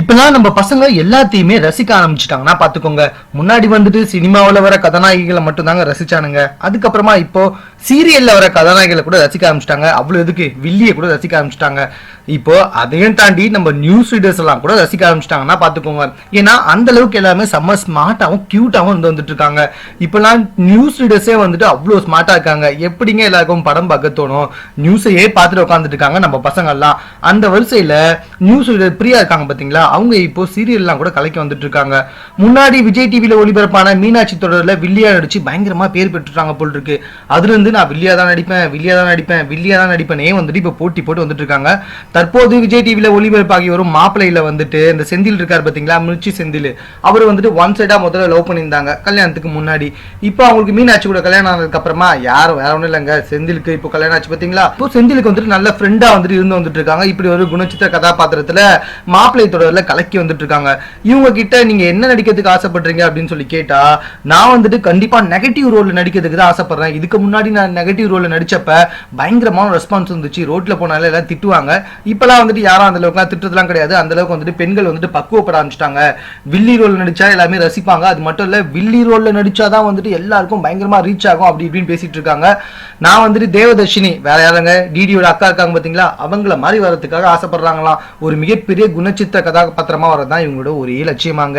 இப்பெல்லாம் நம்ம பசங்க எல்லாத்தையுமே ரசிக்க ஆரம்பிச்சிட்டாங்கன்னா பாத்துக்கோங்க முன்னாடி வந்துட்டு சினிமாவில் வர கதாநாயகிகளை மட்டும்தாங்க ரசிச்சானுங்க. அதுக்கப்புறமா இப்போ சீரியல்ல வர கதாநாயகிகளை கூட ரசிக்க ஆரம்பிச்சிட்டாங்க. அவ்வளோ எதுக்கு? வில்லியை கூட ரசிக்க ஆரம்பிச்சிட்டாங்க. இப்போ அதையும் தாண்டி நம்ம நியூஸ் ரீடர்ஸ் எல்லாம் கூட ரசிக்க ஆரம்பிச்சிட்டாங்கன்னா பாத்துக்கோங்க ஏன்னா அந்த அளவுக்கு எல்லாமே செம்ம ஸ்மார்ட்டாகவும் கியூட்டாகவும் வந்து வந்துட்டு இருக்காங்க. இப்பெல்லாம் நியூஸ் ரீடர்ஸே வந்துட்டு அவ்வளோ ஸ்மார்ட்டா இருக்காங்க. எப்படிங்க எல்லாருக்கும் படம் பார்க்க தோணும்? நியூஸையே பார்த்துட்டு உட்காந்துட்டு இருக்காங்க நம்ம பசங்கள்லாம். அந்த வரிசையில நியூஸ் ரீடர் பிரியா இருக்காங்க பாத்தீங்களா அவங்க இப்போ சீரியல்லாம் கூட கலைக்க வந்துட்டு இருக்காங்க முன்னாடி விஜய் டிவியில் ஒளிபரப்பான மீனாட்சி தொடரில் வில்லியா நடிச்சு பயங்கரமா பேர் பெற்றுட்டாங்க போல் இருக்கு அதுல இருந்து நான் வில்லியா தான் நடிப்பேன் வில்லியா தான் நடிப்பேன் வில்லியா தான் நடிப்பேனே வந்துட்டு இப்போ போட்டி போட்டு வந்துட்டு இருக்காங்க தற்போது விஜய் டிவியில் ஒளிபரப்பாகி வரும் மாப்பிள்ளையில் வந்துட்டு இந்த செந்தில் இருக்கார் பாத்தீங்களா? மிர்ச்சி செந்தில். அவர் வந்துட்டு ஒன் சைடாக முதல்ல லவ் பண்ணியிருந்தாங்க கல்யாணத்துக்கு முன்னாடி. இப்போ அவங்களுக்கு மீனாட்சி கூட கல்யாணம் ஆனதுக்கு அப்புறமா யாரும் வேற ஒன்றும் இல்லைங்க. செந்திலுக்கு இப்போ கல்யாணம் ஆச்சு பார்த்தீங்களா இப்போ செந்திலுக்கு வந்துட்டு நல்ல ஃப்ரெண்டாக வந்துட்டு இருந்து வந்துட்டு இருக்காங்க இப்படி ஒரு குணச்சித்திர கதாபாத்திரத்தில் மாப்பிள்ளை தொடர் கலக்கி வந்துட்டு இருக்காங்க இவங்க கிட்ட நீங்க என்ன நடிக்கிறதுக்கு ஆசைப்படுறீங்க அப்படின்னு சொல்லி கேட்டா நான் வந்துட்டு கண்டிப்பா நெகட்டிவ் ரோல்ல நடிக்கிறதுக்கு தான் ஆசைப்படுறேன். இதுக்கு முன்னாடி நான் நெகட்டிவ் ரோல்ல நடிச்சப்ப பயங்கரமான ரெஸ்பான்ஸ் இருந்துச்சு. ரோட்ல போனாலே எல்லாம் திட்டுவாங்க. இப்பெல்லாம் வந்துட்டு யாரும் அந்த அளவுக்குலாம் திட்டுறதுலாம் கிடையாது. அந்த அளவுக்கு வந்துட்டு பெண்கள் வந்துட்டு பக்குவப்பட ஆரம்பிச்சிட்டாங்க. வில்லி ரோல் நடிச்சா எல்லாமே ரசிப்பாங்க. அது மட்டும் இல்ல வில்லி ரோல்ல நடிச்சாதான் வந்துட்டு எல்லாருக்கும் பயங்கரமா ரீச் ஆகும் அப்படி இப்படின்னு பேசிட்டு இருக்காங்க. நான் வந்துட்டு தேவதர்ஷினி வேற யாருங்க? டிடியோட அக்கா இருக்காங்க பாத்தீங்களா? அவங்கள மாதிரி வரதுக்காக ஆசைப்படுறாங்களாம். ஒரு மிகப்பெரிய குணச்சித்திர பத்திரமா வரது தான் இவங்களோட ஒரே லட்சியமாங்க.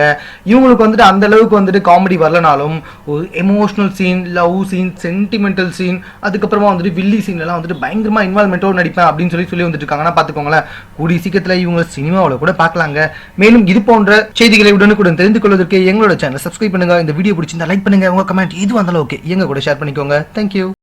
இவங்களுக்கு வந்துட்டு அந்த அளவுக்கு வந்துட்டு காமெடி வரலனாலும் ஒரு emotional scene love scene sentimental scene அதுக்கப்புறமா வந்துட்டு வில்லி சீன்லாம் வந்துட்டு பயங்கரமா இன்வால்மெண்ட்டோட நடிப்பேன் அப்படின்னு சொல்லி சொல்லி வந்துட்டு இருக்காங்கன்னா பாத்துக்கோங்களேன் கூடிய சீக்கிரத்துல இவங்க சினிமாவில் கூட பார்க்கலாங்க. மேலும் இது போன்ற செய்திகளை உடனுக்குடன் தெரிந்து கொள்வதற்கு எங்களோட சேனல் சப்ஸ்கிரைப் பண்ணுங்க. இந்த வீடியோ பிடிச்சிருந்தா லைக் பண்ணுங்க. உங்க கமெண்ட் இது வந்தாலும் ஓகே எங்க கூட ஷேர் பண்ணிக்கோங்க. தேங்க்யூ